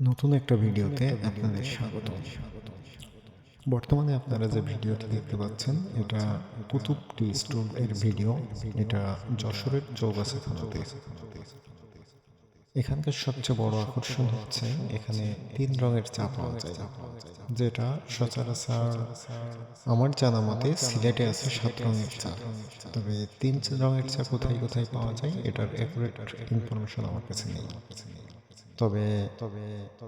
নতুন একটা ভিডিওতে আপনাদের স্বাগত। বর্তমানে আপনারা যে ভিডিওটি দেখতে পাচ্ছেন এটা কুতুব টি স্টোর এর ভিডিও। এটা যশোরের চৌগাছা থানাতে। এখানকার সবচেয়ে বড় আকর্ষণ হচ্ছে এখানে তিন রঙের চা পাওয়া যায় যেটা সচরাচর আমার জানা মতে সিলেটে আছে সাত রঙের চা। তবে তিন রঙের চা কোথায় কোথায় পাওয়া যায় এটার অ্যাকুরেট ইনফরমেশন আমার কাছে নেই। তবে তবে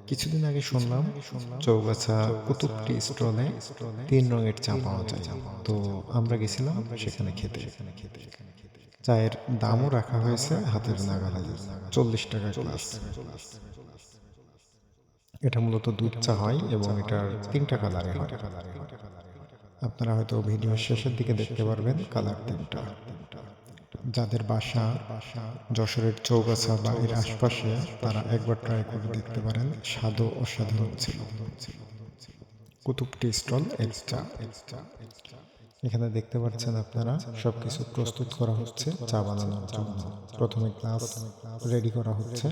কিছুদিন আগে শুনলাম চৌগাছা কুতুবটি স্টলে তিন রঙের চা পাওয়া যায়। তো আমরা গেছিলাম সেখানে খেতে। সেখানে খেতে চায়ের দামও রাখা হয়েছে হাতের নাগালে। চল্লিশ টাকা গ্লাস এটা মূলত দুধ চা হয় এবং এটার তিনটা কালারে হয়। আপনারা হয়তো ভিডিওর শেষের দিকে দেখতে পারবেন কালার তিনটা। যাদের বাসা যশোরের চৌগাছা বা এর আশপাশে, তারা একবার ট্রাই করে দেখতে পারেন। স্বাদও অসাধারণ ছিল। কুতুবটি স্টল এক্সট্রা এখানে দেখতে পাচ্ছেন আপনারা, সবকিছু প্রস্তুত করা হচ্ছে চা বানানোর জন্য। প্রথমে গ্লাস রেডি করা হচ্ছে।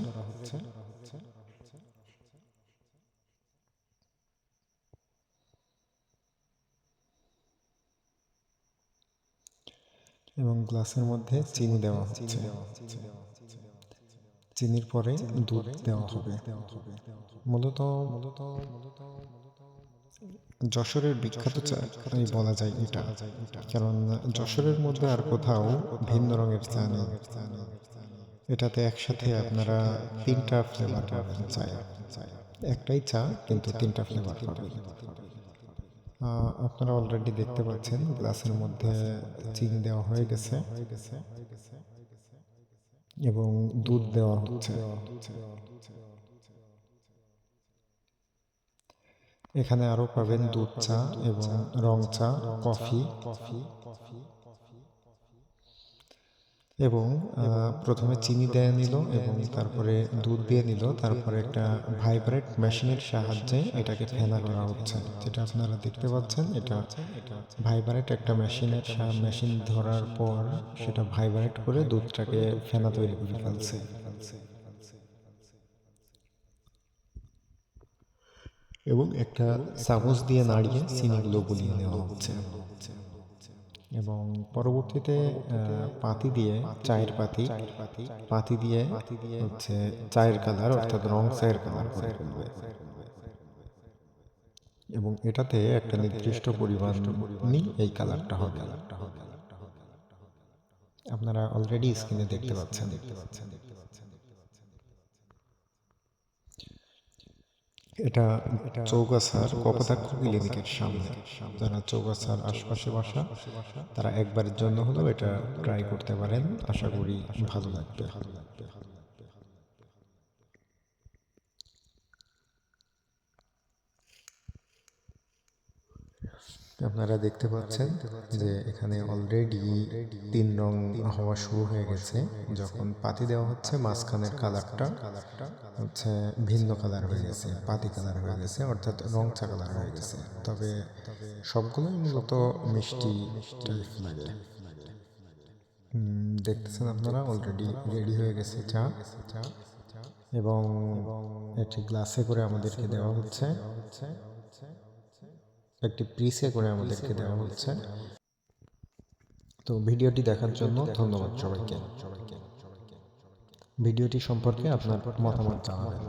এবং গ্লাসের মধ্যে চিনি দেওয়া হচ্ছে। চিনির পরে দুধ দেওয়া হবে। মূলত মূলত মূলত যশোরের বিখ্যাত চা এই বলা যায় এটা। কারণ যশোরের মধ্যে আর কোথাও ভিন্ন রঙের চা নেই। এটাতে একসাথে আপনারা তিনটা ফ্লেভার পাবেন চায়। একটাই চা, কিন্তু তিনটা ফ্লেভার পাবেন। আপনারা অলরেডি দেখতে পাচ্ছেন, গ্লাসের মধ্যে চিনি দেওয়া হয়ে গেছে এবং দুধ দেওয়া হচ্ছে। এখানে আরও পাবেন দুধ চা এবং রং চা কফি কফি কফি। এবং প্রথমে চিনি দেয়া নিল এবং তারপরে দুধ দিয়ে নিল। তারপরে একটা ভাইব্রেট মেশিনের সাহায্যে এটাকে ফেনা করা হচ্ছে। যেটা আপনারা দেখতে পাচ্ছেন, এটা ভাইব্রেট একটা মেশিনের মেশিন ধরার পর সেটা ভাইব্রেট করে দুধটাকে ফেনা তৈরি করে ফেলছে। এবং একটা চামচ দিয়ে নাড়িয়ে চিনিগুলো গুলিয়ে নেওয়া হচ্ছে। এবং পরবর্তীতে পাতি দিয়ে চায়ের পাতি পাতি দিয়ে হচ্ছে চায়ের কালার অর্থাৎ রং চায়ের কালার করে ফেলবে এবং এটাতে একটা নির্দিষ্ট পরিমাণ এই কালারটা হবে। আপনারা অলরেডি স্ক্রিনে দেখতে পাচ্ছেন দেখতে পাচ্ছেন। দেখতে পাচ্ছেন। এটা চৌগাছার কপোতাক্ষ ক্লিনিকের সামনে। যারা চৌগাছার আশপাশে বাসা, তারা একবারের জন্য হলেও এটা ট্রাই করতে পারেন। আশা করি ভালো লাগবে ভালো লাগবে আপনারা দেখতে পাচ্ছেন যে এখানে অলরেডি তিন রং হওয়া শুরু হয়ে গেছে। যখন পাতি দেওয়া হচ্ছে মাঝখানের কালারটা হচ্ছে ভিন্ন কালার হয়ে গেছে পাতি কালার হয়ে গেছে অর্থাৎ রং চা কালার হয়ে গেছে। তবে সবগুলোই মূলত মিষ্টি টাইপ লাগে দেখতেছেন আপনারা অলরেডি রেডি হয়ে গেছে চা। এবং একটি গ্লাসে করে আমাদেরকে দেওয়া হচ্ছে। একটি প্রিসে করে আমাদেরকে দেওয়া হচ্ছে। তো ভিডিওটি দেখার জন্য ধন্যবাদ সবাইকে। ভিডিওটি সম্পর্কে আপনার মতামত জানাবেন।